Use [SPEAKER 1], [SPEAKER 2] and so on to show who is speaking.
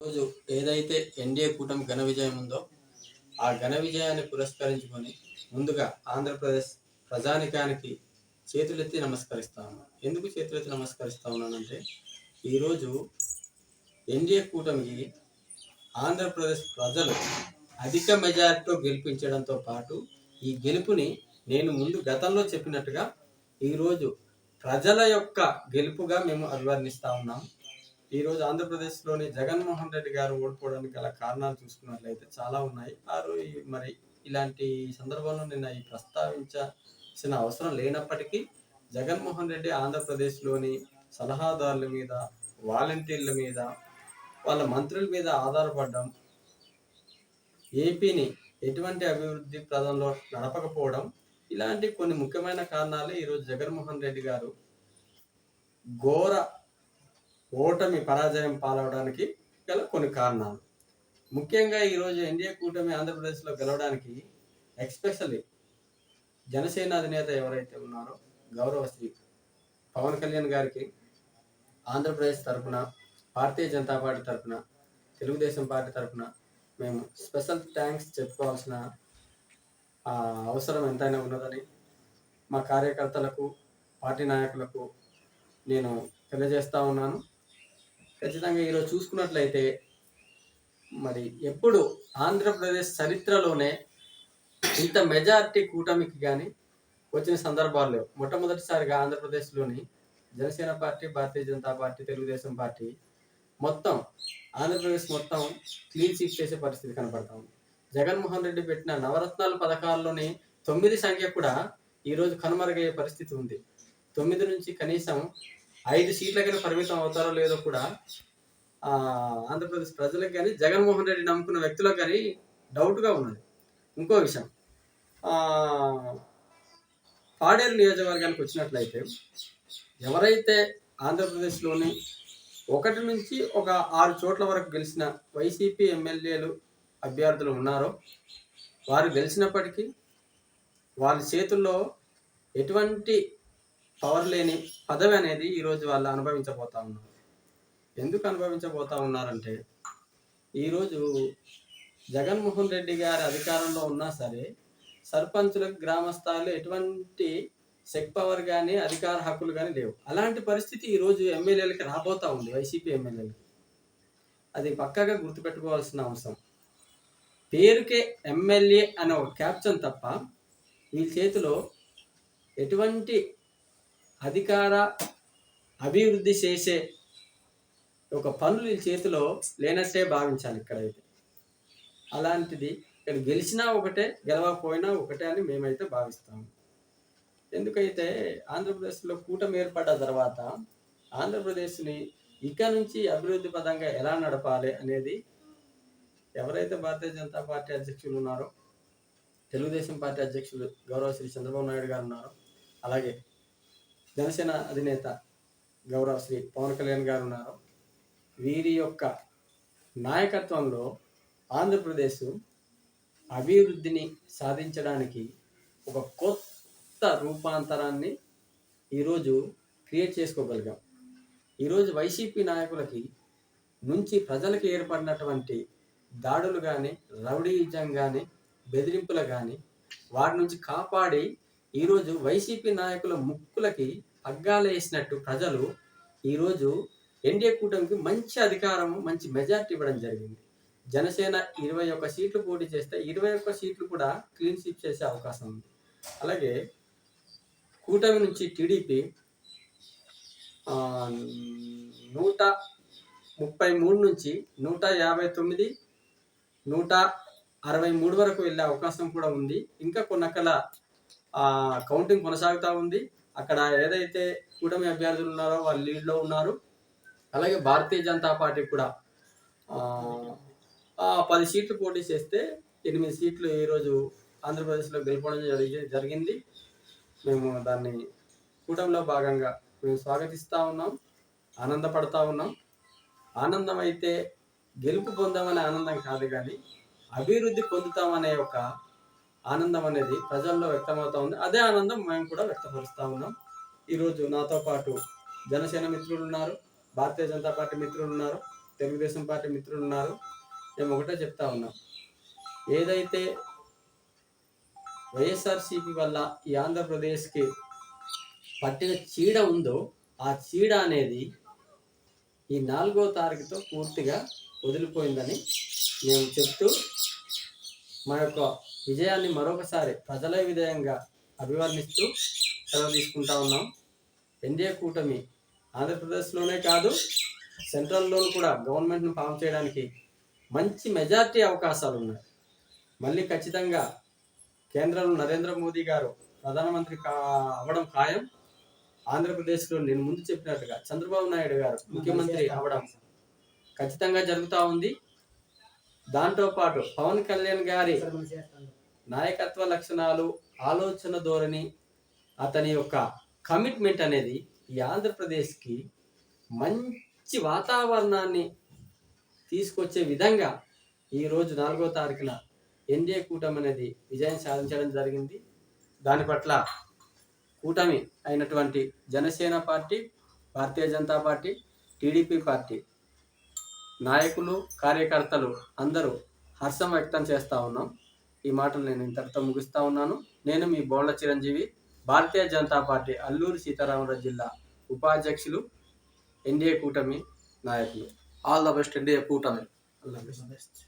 [SPEAKER 1] రోజు ఏదైతే ఎన్డీఏ కూటమి ఘన విజయం ఉందో ఆ ఘన విజయాన్ని పురస్కరించుకొని ముందుగా ఆంధ్రప్రదేశ్ ప్రజానికానికి చేతులెత్తి నమస్కరిస్తాను ఎందుకు చేతులెత్తి నమస్కరిస్తా ఉన్నానంటే ఈరోజు ఎన్డీఏ కూటమికి ఆంధ్రప్రదేశ్ ప్రజలు అధిక మెజారిటీతో గెలిపించడంతో పాటు ఈ గెలుపుని నేను ముందు గతంలో చెప్పినట్టుగా ఈరోజు ప్రజల యొక్క గెలుపుగా మేము అభివర్ణిస్తా ఉన్నాం. ఈరోజు ఆంధ్రప్రదేశ్లోని జగన్మోహన్ రెడ్డి గారు ఓడిపోవడానికి గల కారణాలు చూసుకున్నట్లయితే చాలా ఉన్నాయి. వారు మరి ఇలాంటి సందర్భంలో నిన్న ఈ ప్రస్తావించాల్సిన అవసరం లేనప్పటికీ జగన్మోహన్ రెడ్డి ఆంధ్రప్రదేశ్లోని సలహాదారుల మీద వాలంటీర్ల మీద వాళ్ళ మంత్రుల మీద ఆధారపడడం ఏపీని ఎటువంటి అభివృద్ధి ప్రదంలో నడపకపోవడం ఇలాంటి కొన్ని ముఖ్యమైన కారణాలు ఈరోజు జగన్మోహన్ రెడ్డి గారు ఘోర ఓటమి పరాజయం పాలవడానికి గల కొన్ని కారణాలు. ముఖ్యంగా ఈరోజు ఎన్డీఏ కూటమి ఆంధ్రప్రదేశ్లో గెలవడానికి ఎక్స్పెషల్లీ జనసేన అధినేత ఎవరైతే ఉన్నారో గౌరవ శ్రీ పవన్ కళ్యాణ్ గారికి ఆంధ్రప్రదేశ్ తరఫున భారతీయ జనతా పార్టీ తరఫున తెలుగుదేశం పార్టీ తరఫున మేము స్పెషల్ థ్యాంక్స్ చెప్పుకోవాల్సిన ఆ, అవసరం ఎంతైనా ఉన్నదని మా కార్యకర్తలకు పార్టీ నాయకులకు నేను తెలియజేస్తా ఉన్నాను. ఖచ్చితంగా ఈరోజు చూసుకున్నట్లయితే మరి ఎప్పుడు ఆంధ్రప్రదేశ్ చరిత్రలోనే ఇంత మెజారిటీ కూటమికి కానీ వచ్చిన సందర్భాలు మొట్టమొదటిసారిగా ఆంధ్రప్రదేశ్లోని Janasena party Bharatiya Janata party Telugu Desam party మొత్తం ఆంధ్రప్రదేశ్ మొత్తం క్లీన్ చీట్ చేసే పరిస్థితి కనపడతా ఉంది. జగన్మోహన్ రెడ్డి పెట్టిన నవరత్నాల పథకాల్లోని తొమ్మిది సంఖ్య కూడా ఈరోజు కనుమరుగయ్యే పరిస్థితి ఉంది. తొమ్మిది నుంచి కనీసం ఐదు సీట్లకైనా పరిమితం అవుతారో లేదో కూడా ఆ, ఆంధ్రప్రదేశ్ ప్రజలకు కానీ జగన్మోహన్ రెడ్డి నమ్ముకున్న వ్యక్తులకు కానీ డౌట్గా ఉన్నది. ఇంకో విషయం పాడేరు నియోజకవర్గానికి వచ్చినట్లయితే ఎవరైతే ఆంధ్రప్రదేశ్లోని ఒకటి నుంచి ఒక ఆరు చోట్ల వరకు గెలిచిన వైసీపీ ఎమ్మెల్యేలు అభ్యర్థులు ఉన్నారో వారు గెలిచినప్పటికీ వాళ్ళ చేతుల్లో ఎటువంటి పవర్ లేని పదవి అనేది ఈరోజు వాళ్ళు అనుభవించబోతా ఉన్నారు. ఎందుకు అనుభవించబోతా ఉన్నారంటే ఈరోజు జగన్మోహన్ రెడ్డి గారి అధికారంలో ఉన్నా సరే సర్పంచులకు గ్రామ స్థాయిలో ఎటువంటి సెక్ పవర్ కానీ అధికార హక్కులు కానీ లేవు. అలాంటి పరిస్థితి ఈరోజు ఎమ్మెల్యేలకి రాబోతా ఉంది వైసీపీ ఎమ్మెల్యేలకి. అది పక్కగా గుర్తుపెట్టుకోవాల్సిన అవసరం. పేరుకే ఎమ్మెల్యే అనే ఒక క్యాప్షన్ తప్ప వీళ్ళ చేతిలో ఎటువంటి అధికార అభివృద్ధి చేసే ఒక పనులు చేతిలో లేనట్టే భావించాలి ఇక్కడైతే. అలాంటిది ఇక్కడ గెలిచినా ఒకటే గెలవకపోయినా ఒకటే అని మేమైతే భావిస్తాము. ఎందుకైతే ఆంధ్రప్రదేశ్లో కూటమి ఏర్పడ్డ తర్వాత ఆంధ్రప్రదేశ్ని ఇక నుంచి అభివృద్ధి పదంగా ఎలా నడపాలి అనేది ఎవరైతే భారతీయ జనతా పార్టీ అధ్యక్షులు ఉన్నారో తెలుగుదేశం పార్టీ అధ్యక్షులు గౌరవ శ్రీ చంద్రబాబు నాయుడు గారు ఉన్నారు అలాగే జనసేన అధినేత గౌరవ శ్రీ పవన్ కళ్యాణ్ గారు ఉన్నారు. వీరి యొక్క నాయకత్వంలో ఆంధ్రప్రదేశ్ అభివృద్ధిని సాధించడానికి ఒక కొత్త రూపాంతరాన్ని ఈరోజు క్రియేట్ చేసుకోగలిగాం. ఈరోజు వైసీపీ నాయకులకి నుంచి ప్రజలకు ఏర్పడినటువంటి దాడులు కానీ రౌడీయిజం కానీ బెదిరింపులు కానీ వాటి నుంచి కాపాడి ఈరోజు వైసీపీ నాయకుల ముక్కులకి పగ్గాలేసినట్టు ప్రజలు ఈరోజు ఎన్డీఏ కూటమికి మంచి అధికారం మంచి మెజార్టీ ఇవ్వడం జరిగింది. జనసేన ఇరవై ఒక్క సీట్లు పోటీ చేస్తే ఇరవై ఒక్క సీట్లు కూడా క్లీన్ స్వీప్ చేసే అవకాశం ఉంది. అలాగే కూటమి నుంచి టీడీపీ నూట ముప్పై మూడు నుంచి నూట యాభై తొమ్మిది నూట అరవై మూడు వరకు వెళ్ళే అవకాశం కూడా ఉంది. ఇంకా కొన్నకల కౌంటింగ్ కొనసాగుతూ ఉంది. అక్కడ ఏదైతే కూటమి అభ్యర్థులు ఉన్నారో వాళ్ళు లీడ్లో ఉన్నారు. అలాగే భారతీయ జనతా పార్టీ కూడా ఆ, పది సీట్లు పోటీ చేస్తే ఎనిమిది సీట్లు ఈరోజు ఆంధ్రప్రదేశ్లో గెలుపడం జరిగి జరిగింది. మేము దాన్ని కూటమిలో భాగంగా మేము స్వాగతిస్తూ ఉన్నాం ఆనందపడతా ఉన్నాం. ఆనందం అయితే గెలుపు పొందామనే ఆనందం కాదు కానీ అభివృద్ధి పొందుతామనే ఒక ఆనందం అనేది ప్రజల్లో వ్యక్తమవుతా ఉంది. అదే ఆనందం మేము కూడా వ్యక్తపరుస్తూ ఉన్నాం. ఈరోజు నాతో పాటు జనసేన మిత్రులు ఉన్నారు భారతీయ జనతా పార్టీ మిత్రులు ఉన్నారు తెలుగుదేశం పార్టీ మిత్రులు ఉన్నారు. మేము ఒకటే చెప్తా ఉన్నాం. ఏదైతే వైఎస్ఆర్సీపీ వల్ల ఈ ఆంధ్రప్రదేశ్కి పట్టిన చీడ ఉందో ఆ చీడ అనేది ఈ నాలుగో తారీఖుతో పూర్తిగా వదిలిపోయిందని మేము చెప్తూ మా యొక్క విజయాన్ని మరొకసారి ప్రజల విధేయంగా అభివర్ణిస్తూ సెలవు తీసుకుంటా ఉన్నాం. ఎన్డీఏ కూటమి ఆంధ్రప్రదేశ్లోనే కాదు సెంట్రల్లోనూ కూడా గవర్నమెంట్ను ఫామ్ చేయడానికి మంచి మెజారిటీ అవకాశాలు ఉన్నాయి. మళ్ళీ ఖచ్చితంగా కేంద్రంలో నరేంద్ర మోదీ గారు ప్రధానమంత్రి కా అవ్వడం ఖాయం. ఆంధ్రప్రదేశ్లో నేను ముందు చెప్పినట్టుగా చంద్రబాబు నాయుడు గారు ముఖ్యమంత్రి అవ్వడం ఖచ్చితంగా జరుగుతూ ఉంది. దాంతో పాటు పవన్ కళ్యాణ్ గారి నాయకత్వ లక్షణాలు ఆలోచన ధోరణి అతని యొక్క కమిట్మెంట్ అనేది ఈ ఆంధ్రప్రదేశ్కి మంచి వాతావరణాన్ని తీసుకొచ్చే విధంగా ఈరోజు నాలుగో తారీఖున ఎన్డీఏ కూటమి అనేది విజయం సాధించడం జరిగింది. దాని పట్ల కూటమి అయినటువంటి Janasena party Bharatiya Janata party TDP party నాయకులు కార్యకర్తలు అందరూ హర్షం వ్యక్తం చేస్తూ ఉన్నాం. ఈ మాటలు నేను ఇంతటితో ముగిస్తా ఉన్నాను. నేను మీ బోళ్ళ చిరంజీవి భారతీయ జనతా పార్టీ అల్లూరు సీతారామరాజు జిల్లా ఉపాధ్యక్షులు ఎన్డీఏ కూటమి నాయకులు.
[SPEAKER 2] ఆల్ ద బెస్ట్ ఇండియా కూటమి.
[SPEAKER 1] అల్లా బెస్ట్